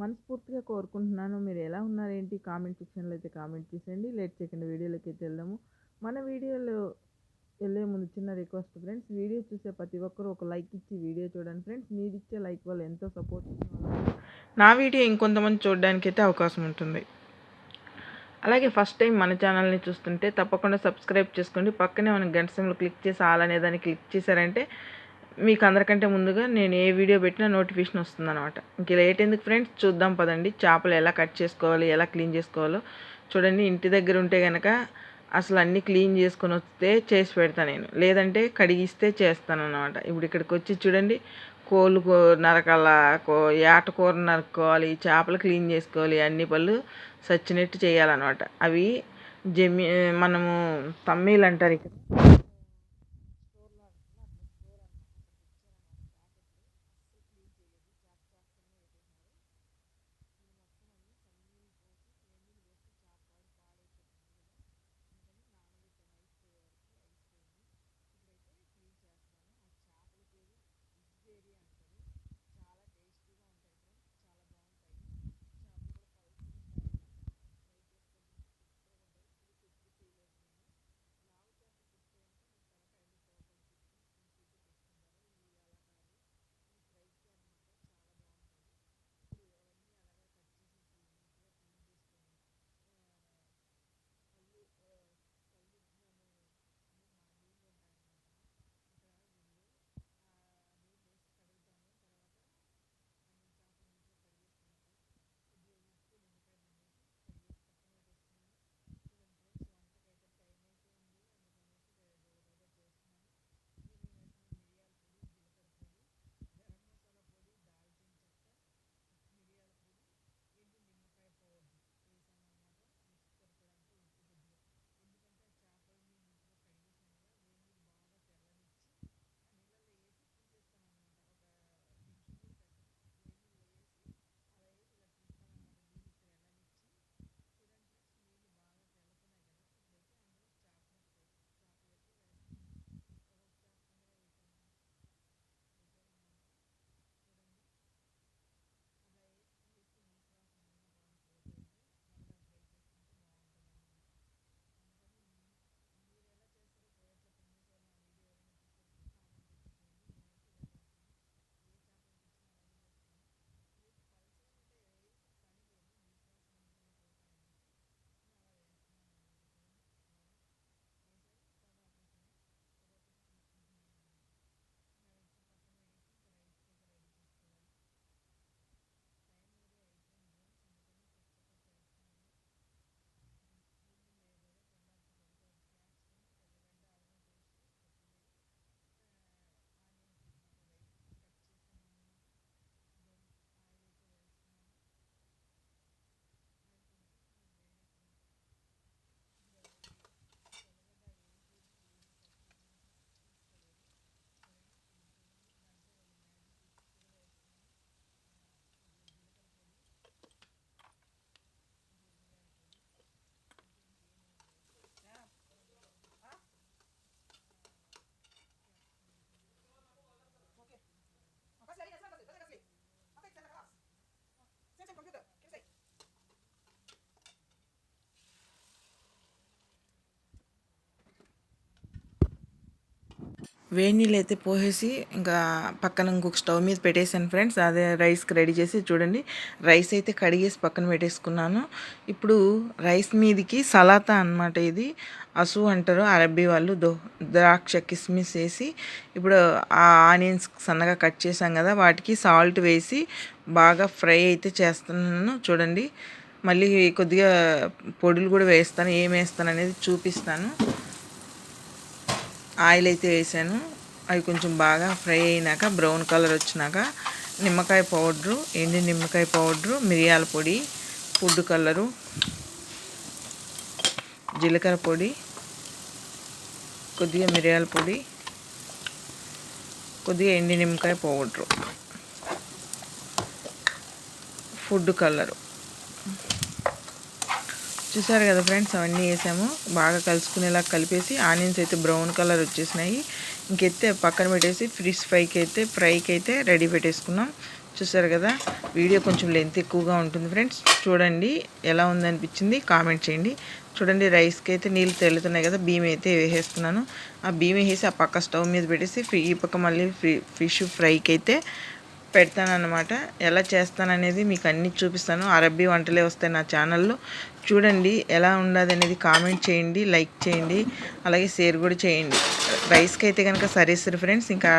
మనస్ఫూర్తిగా కోరుకుంటున్నాను. మీరు ఎలా ఉన్నారేంటి? కామెంట్ సెక్షన్లో అయితే కామెంట్ చేసేయండి. లేట్ చేయకుండా వీడియోలోకి అయితే వెళ్దాము. మన వీడియోలో వెళ్ళే ముందు చిన్న రిక్వెస్ట్ ఫ్రెండ్స్. వీడియో చూసే ప్రతి ఒక్కరూ ఒక లైక్ ఇచ్చి వీడియో చూడండి ఫ్రెండ్స్. మీరు ఇచ్చే లైక్ వల్ల ఎంతో సపోర్ట్ నా వీడియో ఇంకొంతమంది చూడడానికి అయితే అవకాశం ఉంటుంది. అలాగే ఫస్ట్ టైం మన ఛానల్ని చూస్తుంటే తప్పకుండా సబ్స్క్రైబ్ చేసుకోండి. పక్కనే మనం గంట సింబల్ క్లిక్ చేసి ఆల్ అనే దాన్ని క్లిక్ చేశారంటే మీకు అందరికంటే ముందుగా నేను ఏ వీడియో పెట్టినా నోటిఫికేషన్ వస్తుంది అనమాట ఇంక లేట్ ఎందుకు ఫ్రెండ్స్? చూద్దాం పదండి. చేపలు ఎలా కట్ చేసుకోవాలి ఎలా క్లీన్ చేసుకోవాలో. చూడండి ఇంటి దగ్గర ఉంటే కనుక అసలు అన్నీ క్లీన్ చేసుకొని వస్తే చేసి పెడతాను నేను. లేదంటే కడిగిస్తే చేస్తాను అనమాట ఇప్పుడు ఇక్కడికి వచ్చి చూడండి కోళ్ళు నరకాల కో ఏటకూర నరుక్కోవాలి చేపలు క్లీన్ చేసుకోవాలి అన్ని పళ్ళు సచ్చినట్టు చేయాలన్నమాట. అవి జమి మనము తమ్మీలు అంటారు ఇక్కడ. వేడి నీళ్ళు అయితే పోసేసి ఇంకా పక్కన ఇంకొక స్టవ్ మీద పెట్టేసాను ఫ్రెండ్స్. అదే రైస్కి రెడీ చేసి చూడండి. రైస్ అయితే కడిగేసి పక్కన పెట్టేసుకున్నాను. ఇప్పుడు రైస్ మీదకి సలాతా అనమాట ఇది. అసు అంటారు అరబ్బీ వాళ్ళు దో ద్రాక్ష కిస్మిస్ వేసి ఇప్పుడు ఆ ఆనియన్స్ సన్నగా కట్ చేసాం కదా వాటికి సాల్ట్ వేసి బాగా ఫ్రై అయితే చేస్తున్నాను. చూడండి. మళ్ళీ కొద్దిగా పొడులు కూడా వేస్తాను. ఏం వేస్తాను అనేది చూపిస్తాను. ఆయిల్ అయితే వేసాను. అవి కొంచెం బాగా ఫ్రై అయినాక బ్రౌన్ కలర్ వచ్చినాక నిమ్మకాయ పౌడరు ఎండి నిమ్మకాయ పౌడరు మిరియాల పొడి ఫుడ్ కలరు జీలకర్ర పొడి కొద్దిగా మిరియాల పొడి కొద్దిగా ఎండి నిమ్మకాయ పౌడరు. Food colour. చూసారు కదా ఫ్రెండ్స్ అవన్నీ వేసాము. బాగా కలుసుకునేలా కలిపేసి ఆనియన్స్ అయితే బ్రౌన్ కలర్ వచ్చేసినాయి. ఇంకైతే పక్కన పెట్టేసి ఫిష్ ఫ్రైకి అయితే ఫ్రైకి అయితే రెడీ పెట్టేసుకున్నాం. చూసారు కదా వీడియో కొంచెం లెంత్ ఎక్కువగా ఉంటుంది ఫ్రెండ్స్. చూడండి ఎలా ఉందనిపించింది కామెంట్ చేయండి. చూడండి రైస్కి అయితే నీళ్ళు తెల్లుతున్నాయి కదా బియ్యం అయితే వేసేస్తున్నాను. ఆ బియ్యం వేసి ఆ పక్క స్టవ్ మీద పెట్టేసి ఫ్రీ ఈ పక్క మళ్ళీ ఫిష్ ఫ్రైకి అయితే పెడతాను అనమాట ఎలా చేస్తాననేది మీకు అన్నీ చూపిస్తాను. అరబ్బీ వంటలే వస్తాయి నా ఛానల్లో. చూడండి ఎలా ఉండదు అనేది కామెంట్ చేయండి లైక్ చేయండి అలాగే షేర్ కూడా చేయండి. రైస్కి అయితే కనుక సరేస్తారు ఫ్రెండ్స్ ఇంకా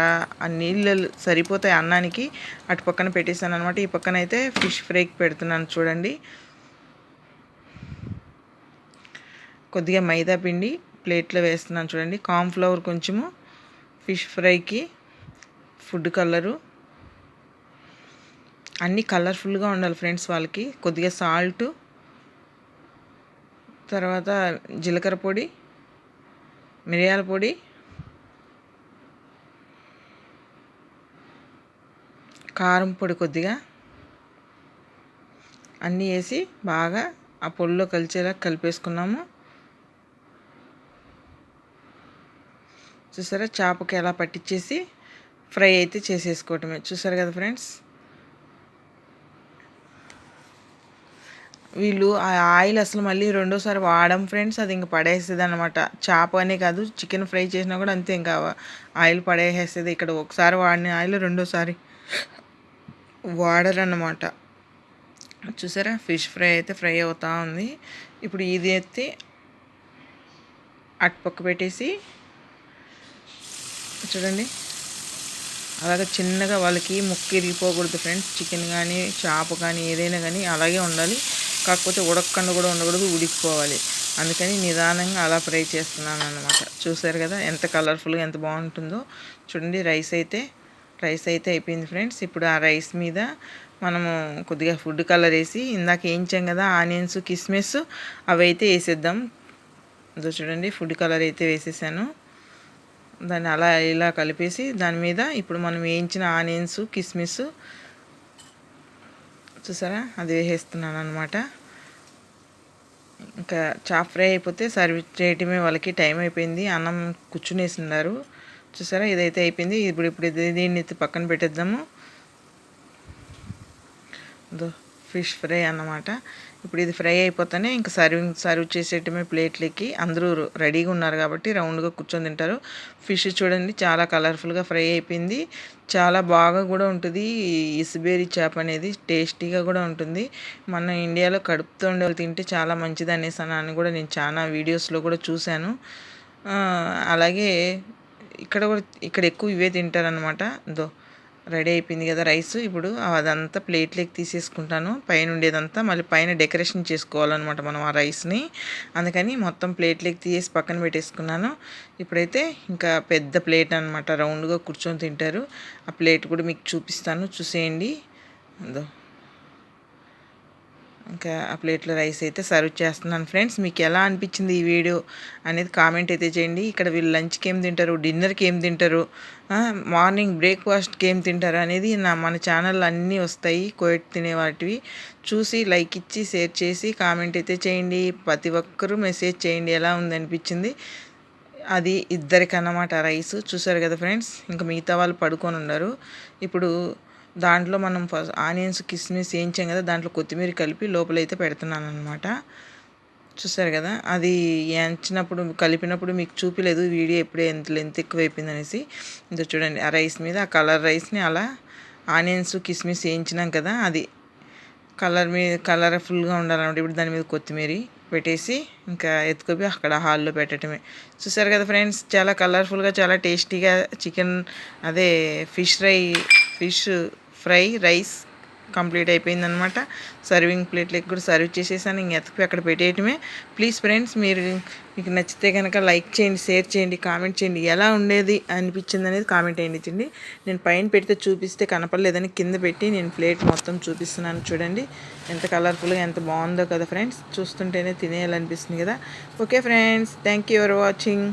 ఆ నీళ్ళు సరిపోతాయి అన్నానికి అటు పక్కన పెట్టేశాను అనమాట ఈ పక్కన అయితే ఫిష్ ఫ్రైకి పెడుతున్నాను చూడండి. కొద్దిగా మైదా పిండి ప్లేట్లో వేస్తున్నాను చూడండి. కార్న్ఫ్లవర్ కొంచెము ఫిష్ ఫ్రైకి ఫుడ్ కలరు. అన్నీ కలర్ఫుల్గా ఉండాలి ఫ్రెండ్స్ వాళ్ళకి. కొద్దిగా సాల్ట్ తర్వాత జీలకర్ర పొడి మిరియాల పొడి కారం పొడి కొద్దిగా. అన్నీ వేసి బాగా ఆ పొడిలో కలిసేలా కలిపేసుకున్నాము. చూసారా? చేపకి ఎలా పట్టించేసి ఫ్రై అయితే చేసేసుకోవటమే. చూసారు కదా ఫ్రెండ్స్? వీళ్ళు ఆ ఆయిల్ అసలు మళ్ళీ రెండోసారి వాడడం ఫ్రెండ్స్ అది ఇంకా పడేస్తుంది అనమాట చేప అనే కాదు చికెన్ ఫ్రై చేసినా కూడా అంతే ఇంకా ఆయిల్ పడేసేస్తుంది ఇక్కడ ఒకసారి వాడిన ఆయిల్ రెండోసారి వాడరు అన్నమాట చూసారా? ఫిష్ ఫ్రై అయితే ఫ్రై అవుతా ఉంది. ఇప్పుడు ఇది ఎత్తి అటుపక్క పెట్టేసి చూడండి. అలాగే చిన్నగా వాళ్ళకి ముక్కు ఇరిగిపోకూడదు ఫ్రెండ్స్. చికెన్ కానీ చేప కానీ ఏదైనా కానీ అలాగే ఉండాలి. కాకపోతే ఉడకకుండా కూడా ఉండకూడదు ఉడికిపోవాలి. అందుకని నిదానంగా అలా ఫ్రై చేస్తున్నాను అనమాట చూసారు కదా ఎంత కలర్ఫుల్గా ఎంత బాగుంటుందో. చూడండి రైస్ అయితే రైస్ అయితే అయిపోయింది ఫ్రెండ్స్. ఇప్పుడు ఆ రైస్ మీద మనము కొద్దిగా ఫుడ్ కలర్ వేసి ఇందాక వేయించాం కదా ఆనియన్స్ కిస్మిస్ అవి అయితే వేసేద్దాం. అదో చూడండి ఫుడ్ కలర్ అయితే వేసేసాను. దాన్ని అలా ఇలా కలిపేసి దాని మీద ఇప్పుడు మనం వేయించిన ఆనియన్స్ కిస్మిస్ చూసారా? అది వేసేస్తున్నాను అనమాట ఇంకా చాప్ ఫ్రై అయిపోతే సర్వీస్ చేయటమే వాళ్ళకి టైం అయిపోయింది. అన్నం కూర్చునేసినారు చూసారా? ఇదైతే అయిపోయింది. ఇప్పుడు ఇప్పుడు దీన్ని పక్కన పెట్టేద్దాము. ఫిష్ ఫ్రై అన్నమాట. ఇప్పుడు ఇది ఫ్రై అయిపోతేనే ఇంకా సర్వింగ్ సర్వ్ చేసేటమే ప్లేట్లకి. అందరూ రెడీగా ఉన్నారు కాబట్టి రౌండ్గా కూర్చొని తింటారు. ఫిష్ చూడండి చాలా కలర్ఫుల్గా ఫ్రై అయిపోయింది. చాలా బాగా కూడా ఉంటుంది. ఇసుబేరి చేప అనేది టేస్టీగా కూడా ఉంటుంది. మన ఇండియాలో కడుపుతో ఉండే తింటే చాలా మంచిది అనేసి అని కూడా నేను చాలా వీడియోస్లో కూడా చూశాను. అలాగే ఇక్కడ కూడా ఇక్కడ ఎక్కువ ఇవే తింటారనమాట దో రెడీ అయిపోయింది కదా రైస్. ఇప్పుడు అదంతా ప్లేట్లోకి తీసేసుకుంటాను. పైన ఉండేదంతా మళ్ళీ పైన డెకరేషన్ చేసుకోవాలన్నమాట మనం ఆ రైస్ని. అందుకని మొత్తం ప్లేట్లోకి తీసేసి పక్కన పెట్టేసుకున్నాను. ఇప్పుడైతే ఇంకా పెద్ద ప్లేట్ అనమాట రౌండ్గా కూర్చొని తింటారు. ఆ ప్లేట్ కూడా మీకు చూపిస్తాను. చూసేయండి. అదో. ఇంకా ఆ ప్లేట్లో రైస్ అయితే సర్వ్ చేస్తున్నాను ఫ్రెండ్స్. మీకు ఎలా అనిపించింది ఈ వీడియో అనేది కామెంట్ అయితే చేయండి. ఇక్కడ వీళ్ళు లంచ్కి ఏం తింటారు డిన్నర్కి ఏం తింటారు మార్నింగ్ బ్రేక్ఫాస్ట్కి ఏం తింటారు అనేది నా మన ఛానల్ అన్నీ వస్తాయి. కోయట్ తినే వాటివి చూసి లైక్ ఇచ్చి షేర్ చేసి కామెంట్ అయితే చేయండి. ప్రతి ఒక్కరూ మెసేజ్ చేయండి. ఎలా ఉంది అనిపించింది? అది ఇద్దరికి అన్నమాట రైస్. చూసారు కదా ఫ్రెండ్స్? ఇంకా మిగతా వాళ్ళు పడుకొని ఉన్నారు. ఇప్పుడు దాంట్లో మనం ఫస్ట్ ఆనియన్స్ కిస్మిస్ వేయించాం కదా దాంట్లో కొత్తిమీర కలిపి లోపలైతే పెడుతున్నాను అనమాట చూసారు కదా? అది వేయించినప్పుడు కలిపినప్పుడు మీకు చూపిలేదు వీడియో ఎప్పుడే ఎంత లెంత్ ఎక్కువైపోయింది అనేసి ఇంత చూడండి ఆ రైస్ మీద ఆ కలర్ రైస్ని అలా ఆనియన్స్ కిస్మిస్ వేయించినాం కదా అది కలర్ మీద కలర్ఫుల్గా ఉండాలన్నమాట. ఇప్పుడు దాని మీద కొత్తిమీర పెట్టేసి ఇంకా ఎత్తుకొని అక్కడ హాల్లో పెట్టడమే. చూసారు కదా ఫ్రెండ్స్? చాలా కలర్ఫుల్గా చాలా టేస్టీగా చికెన్ అదే fish fry fish fry rice complete అయిపోయిందనమాట సర్వింగ్ ప్లేట్లకి కూడా సర్వ్ చేసేసాను. ఇంక ఎతకు అక్కడ పెట్టేయటమే. ప్లీజ్ ఫ్రెండ్స్ మీరు మీకు నచ్చితే కనుక లైక్ చేయండి షేర్ చేయండి కామెంట్ చేయండి. ఎలా ఉండేది అనిపించింది అనేది కామెంట్ అయ్యింది నేను పైన పెడితే చూపిస్తే కనపడలేదని కింద పెట్టి నేను ప్లేట్ మొత్తం చూపిస్తున్నాను చూడండి. ఎంత కలర్ఫుల్గా ఎంత బాగుందో కదా ఫ్రెండ్స్. చూస్తుంటేనే తినేయాలనిపిస్తుంది కదా. Okay friends thank you for watching.